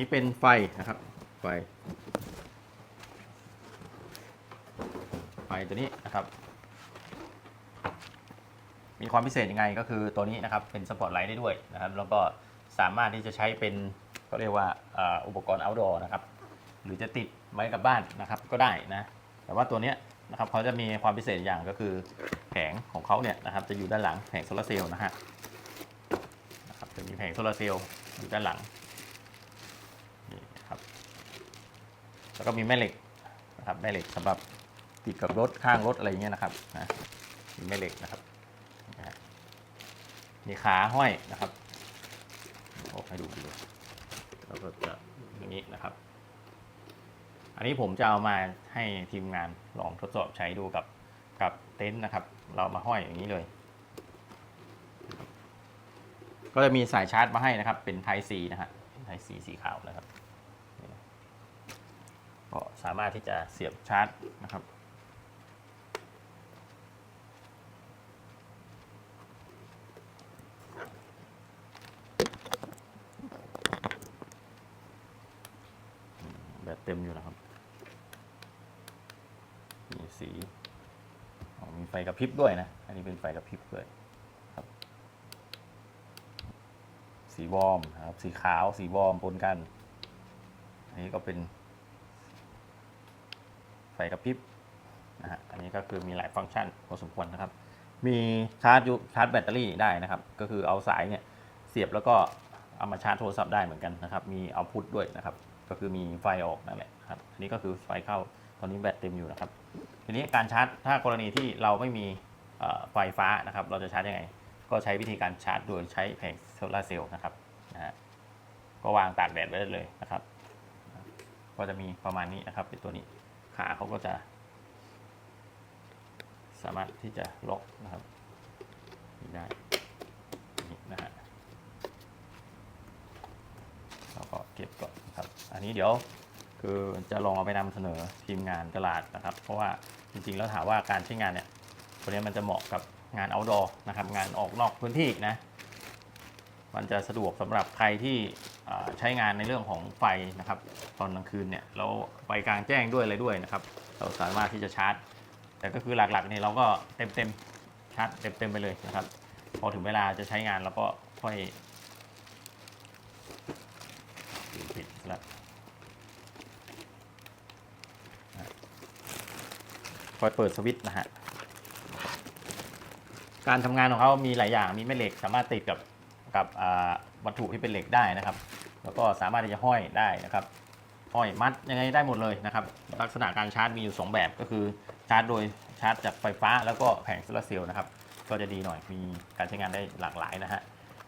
นี่เป็นไฟนะครับ ไฟ ไฟตัวนี้นะครับ มีความพิเศษยังไงก็คือตัวนี้นะครับ เป็นสปอตไลท์ได้ด้วยนะครับ แล้วก็สามารถที่จะใช้เป็นก็เรียกว่าอ,อุปกรณ์ outdoor นะครับ หรือจะติดไว้กับบ้านนะครับ ก็ได้นะ แต่ว่าตัวนี้นะครับเขาจะมีความพิเศษอย่างก็คือแผงของเขาเนี่ยนะครับ จะอยู่ด้านหลังแผงโซลาร์เซลล์นะฮะนะครับจะมีแผงโซลาร์เซลล์อยู่ด้านหลังนี่นะครับ แล้วก็มีแม่เหล็กนะครับแม่เหล็กสำหรับติดกับรถข้างรถอะไรอย่างเงี้ยนะครับนะมีแม่เหล็กนะครับนะฮะมีขาห้อยนะครับโอ้ให้ดูดูแล้วก็จะอย่างนี้นะครับ อันนี้ผมจะเอามาให้ทีมงานลองทดสอบใช้ดูกับกับเต็นท์นะครับ เรามาห้อยอย่างนี้เลย ก็จะมีสายชาร์จมาให้นะครับ เป็นไทซีนะฮะไทซีสีขาวนะครับ ก็สามารถที่จะเสียบชาร์จนะครับ แบตเต็มอยู่นะครับ มีสีมีไฟกระพริบด้วยนะ อันนี้เป็นไฟกระพริบด้วยครับ สีวอร์มครับ สีขาว สีวอร์มปนกัน อันนี้ก็เป็น ฟกระพริบนะฮะอันนี้ก็คือมีหลายฟังก์ชันพอสมควรนะครับ มีชาร์จยูชาร์จแบตเตอรี่ได้นะครับ ก็คือเอาสายเนี่ยเสียบแล้วก็เอามาชาร์จโทรศัพท์ได้เหมือนกันนะครับ มีเอาพุทด้วยนะครับ ก็คือมีไฟออกนั่นแหละครับ อันนี้ก็คือไฟเข้า ตอนนี้แบตเต็มอยู่นะครับ ทีนี้การชาร์จ ถ้ากรณีที่เราไม่มีไฟฟ้านะครับ เราจะชาร์จยังไง ก็ใช้วิธีการชาร์จโดยใช้แผงโซลาร์เซลล์นะครับนะฮะ ก็วางตากแดดไว้ได้เลยนะครับ ก็จะมีประมาณนี้นะครับเป็นตัวนี้ ขาเขาก็จะ สามารถที่จะล็อกนะครับได้นี่นะฮะเราก็เก็บก่อนครับ อันนี้เดี๋ยวคือจะลองเอาไปนำเสนอทีมงานตลาดนะครับ เพราะว่าจริงๆ แล้วถามว่าการใช้งานเนี่ยตัวนี้มันจะเหมาะกับงาน outdoor นะครับ งานออกนอกพื้นที่นะ มันจะสะดวกสำหรับใครที่ ใช้งานในเรื่องของไฟนะครับ ตอนกลางคืนเนี่ยเราไฟกลางแจ้งด้วยอะไรด้วยนะครับ เราสามารถที่จะชาร์จ แต่ก็คือหลักๆเนี่ยเราก็เต็มเต็มชาร์จเต็มเต็มไปเลยนะครับ พอถึงเวลาจะใช้งานเราก็ค่อยปิดแล้วค่อยเปิดสวิตช์นะฮะการทำงานของเขามีหลายอย่าง มีแม่เหล็กสามารถติดกับกับวัตถุที่เป็นเหล็กได้นะครับ แล้วก็สามารถที่จะห้อยได้นะครับ ห้อยมัดยังไงได้หมดเลยนะครับ ลักษณะการชาร์จมีอยู่ 2 แบบก็คือชาร์จโดยชาร์จจากไฟฟ้าแล้วก็แผงโซลาร์เซลล์นะครับ ก็จะดีหน่อยมีการใช้งานได้หลากหลายนะฮะ